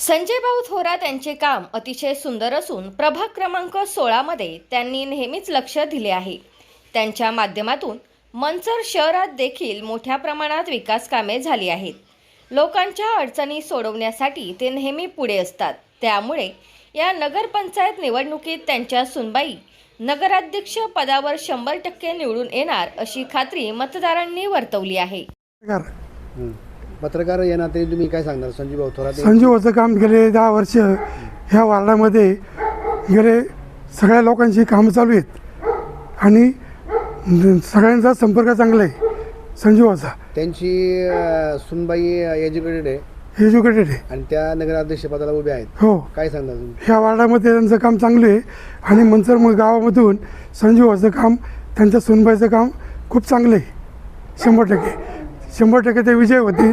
संजय भाऊ थोरात यांचे काम अतिशय सुंदर असून प्रभाग क्रमांक सोळामध्ये त्यांनी नेहमीच लक्ष दिले आहे. त्यांच्या माध्यमातून मंचर शहरात देखील मोठ्या प्रमाणात विकास कामे झाली आहेत. लोकांच्या अडचणी सोडवण्यासाठी ते नेहमी पुढे असतात. त्यामुळे या नगरपंचायत निवडणुकीत त्यांच्या सुनबाई नगराध्यक्ष पदावर शंभर टक्के निवडून येणार अशी खात्री मतदारांनी वर्तवली आहे. पत्रकार या नाते तुम्ही काय सांगणार? संजीव थोरात संजीवचं काम गेले दहा वर्ष ह्या वार्डामध्ये गेले सगळ्या लोकांची कामं चालू आहेत. आणि सगळ्यांचा संपर्क चांगला आहे. संजीवाचा त्यांची सुनबाई एज्युकेटेड आहे. एज्युकेटेड आहे. आणि त्या नगराध्यक्ष पदाला उभ्या आहेत. हो. काय सांगणार तुम्ही? ह्या वार्डामध्ये त्यांचं काम चांगलं आहे. आणि मंचर मग गावामधून संजीवाचं काम त्यांच्या सुनबाईचं काम खूप चांगलं आहे. शंभर टक्के. शंभर टक्के ते विजय होते